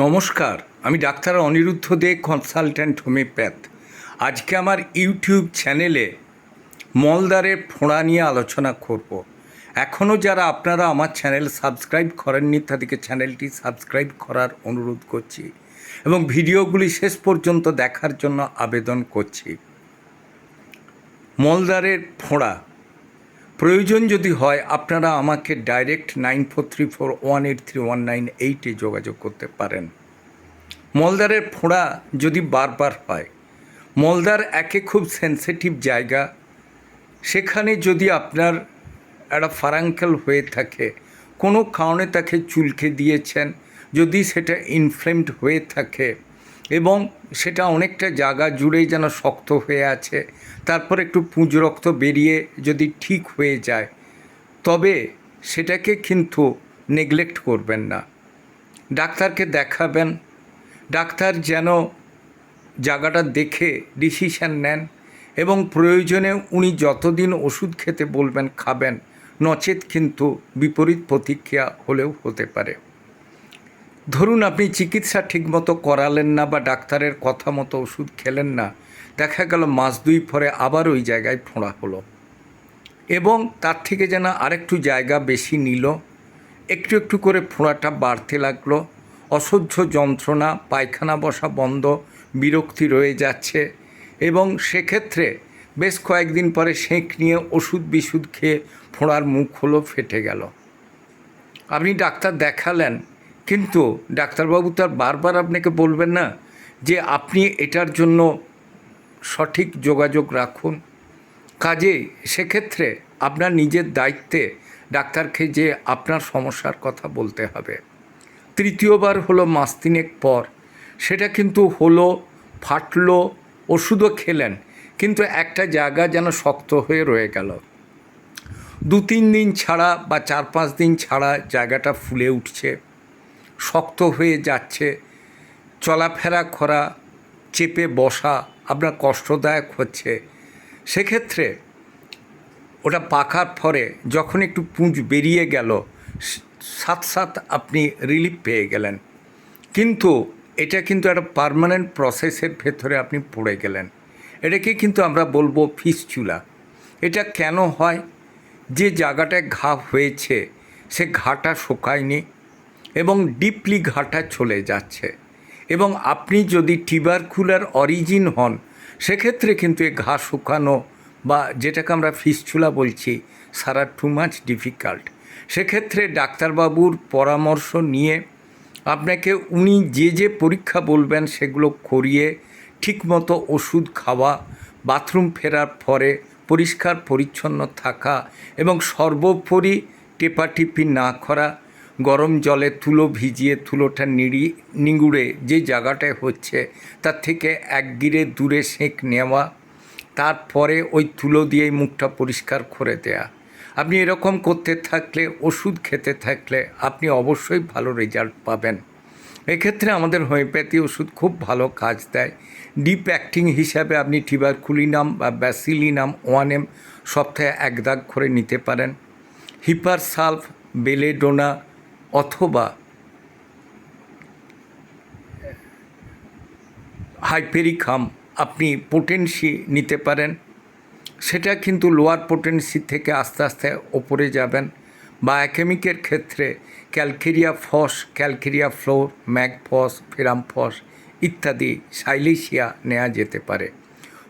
নমস্কার, আমি ডাক্তার অনিরুদ্ধ দে, কনসালট্যান্ট হোমিওপ্যাথ। আজকে আমার ইউটিউব চ্যানেলে মলদারের ফোঁড়া নিয়ে আলোচনা করব। এখনও যারা আপনারা আমার চ্যানেল সাবস্ক্রাইব করেননি, তাদেরকে চ্যানেলটি সাবস্ক্রাইব করার অনুরোধ করছি এবং ভিডিওগুলি শেষ পর্যন্ত দেখার জন্য আবেদন করছি। মলদারের ফোঁড়া প্রয়োজন যদি হয়, আপনারা আমাকে direct nine four three four one eight three one nine এইটে যোগাযোগ করতে পারেন। মলদারের ফোঁড়া যদি বারবার হয় মলদার একে খুব সেন্সিটিভ জায়গা। সেখানে যদি আপনার একটা ফারাঙ্কেল হয়ে থাকে, কোনো কারণে তাকে চুলকে দিয়েছেন, যদি সেটা ইনফ্লেমড হয়ে থাকে এবং সেটা অনেকটা জায়গা জুড়েই যেন শক্ত হয়ে আছে। তারপর একটু পুঁজ রক্ত বেরিয়ে যদি ঠিক হয়ে যায়, তবে সেটাকে কিন্তু নেগলেক্ট করবেন না। ডাক্তারকে দেখাবেন। ডাক্তার যেন জায়গাটা দেখে ডিসিশান নেন এবং প্রয়োজনে উনি যতদিন ওষুধ খেতে বলবেন, খাবেন, নচেত কিন্তু বিপরীত প্রতিক্রিয়া হলেও হতে পারে। ধরুন আপনি চিকিৎসা ঠিকমতো করালেন না বা ডাক্তারের কথা মতো ওষুধ খেলেন না, দেখা গেল মাস দুই পরে আবার ওই জায়গায় ফোঁড়া হলো। এবং তার থেকে যেন আরেকটু জায়গা বেশি নিল, একটু একটু করে ফোঁড়াটা বাড়তে লাগল, অসহ্য যন্ত্রণা, পায়খানা বসা বন্ধ, বিরক্তি রয়ে যাচ্ছে এবং সেক্ষেত্রে বেশ কয়েকদিন পরে সেঁক নিয়ে ওষুধ বিষুধ খেয়ে ফোঁড়ার মুখ হলো, ফেটে গেল। আপনি ডাক্তার দেখালেন কিন্তু ডাক্তারবাবু তার বারবার আপনাকে বলবেন না যে আপনি এটার জন্য সঠিক যোগাযোগ রাখুন। কাজে সেক্ষেত্রে আপনার নিজের দায়িত্বে ডাক্তারকে যে আপনার সমস্যার কথা বলতে হবে। তৃতীয়বার হলো মাস তিনেক পর। সেটা কিন্তু হলো, ফাটলো, ওষুধও খেলেন, কিন্তু একটা জায়গা যেন শক্ত হয়ে রয়ে গেল। দু তিন দিন ছাড়া বা চার পাঁচ দিন ছাড়া জায়গাটা ফুলে উঠছে। শক্ত হয়ে যাচ্ছে। চলাফেরা করা, চেপে বসা আপনার কষ্টদায়ক হচ্ছে। সেক্ষেত্রে ওটা পাকার পরে যখন একটু পুঁজ বেরিয়ে গেল, সাত সাত আপনি রিলিফ পেয়ে গেলেন। কিন্তু এটা কিন্তু একটা পার্মানেন্ট প্রসেসের ভেতরে আপনি পড়ে গেলেন। এটাকে কিন্তু আমরা বলব ফিসচুলা এটা কেন হয়? যে জায়গাটায় ঘা হয়েছে, সে ঘাটা শুকায়নি। এবং ডিপলি ঘাটা চলে যাচ্ছে। এবং আপনি যদি টিবারকুলার অরিজিন হন, সেক্ষেত্রে কিন্তু এই ঘা শুকানো বা যেটাকে আমরা ফিসচুলা বলছি, সারা টু মাচ ডিফিকাল্ট সেক্ষেত্রে ডাক্তারবাবুর পরামর্শ নিয়ে আপনাকে উনি যে যে পরীক্ষা বলবেন, সেগুলো করিয়ে ঠিকমতো ওষুধ খাওয়া, বাথরুম ফেরার পরে পরিষ্কার পরিচ্ছন্ন থাকা এবং সর্বোপরি টেপাটিপি না করা গরম জলে তুলো ভিজিয়ে তুলোটা নিড়ি নিগুড়ে যে জায়গাটায় হচ্ছে, তার থেকে এক গিরে দূরে সেঁক নেওয়া, তারপরে ওই তুলো দিয়েই মুখটা পরিষ্কার করে দেয়া। আপনি এরকম করতে থাকলে, ওষুধ খেতে থাকলে আপনি অবশ্যই ভালো রেজাল্ট পাবেন। এক্ষেত্রে আমাদের হোমিওপ্যাথি ওষুধ খুব ভালো কাজ দেয়। ডিপ অ্যাক্টিং হিসাবে আপনি টিবারকুলিনাম বা ব্যাসিলিনাম ওয়ান এম সপ্তাহে এক দাগ করে নিতে পারেন। হিপার সালফ বেলেডোনা অথবা হাইপেরিখাম আপনি পোটেন্সি নিতে পারেন, সেটা কিন্তু লোয়ার পোটেন্সি থেকে আস্তে আস্তে ওপরে যাবেন বা অ্যাকেমিকের ক্ষেত্রে calcarea phos calcarea fluor mag phos ferrum phos ইত্যাদি সাইলেশিয়া নেওয়া যেতে পারে।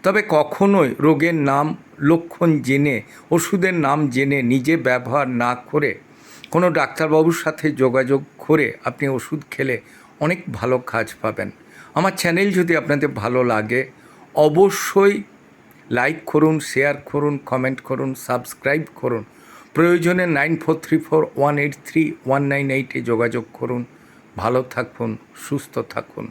তবে কখনোই রোগের নাম লক্ষণ জেনে, ওষুধের নাম জেনে নিজে ব্যবহার না করে কোনো ডাক্তারবাবুর সাথে যোগাযোগ করে আপনি ওষুধ খেলে অনেক ভালো কাজ পাবেন। আমার চ্যানেল যদি আপনাদের ভালো লাগে, অবশ্যই লাইক করুন, শেয়ার করুন, কমেন্ট করুন, সাবস্ক্রাইব করুন। প্রয়োজনে nine four three four one eight three one nine এইটে যোগাযোগ করুন। ভালো থাকুন, সুস্থ থাকুন।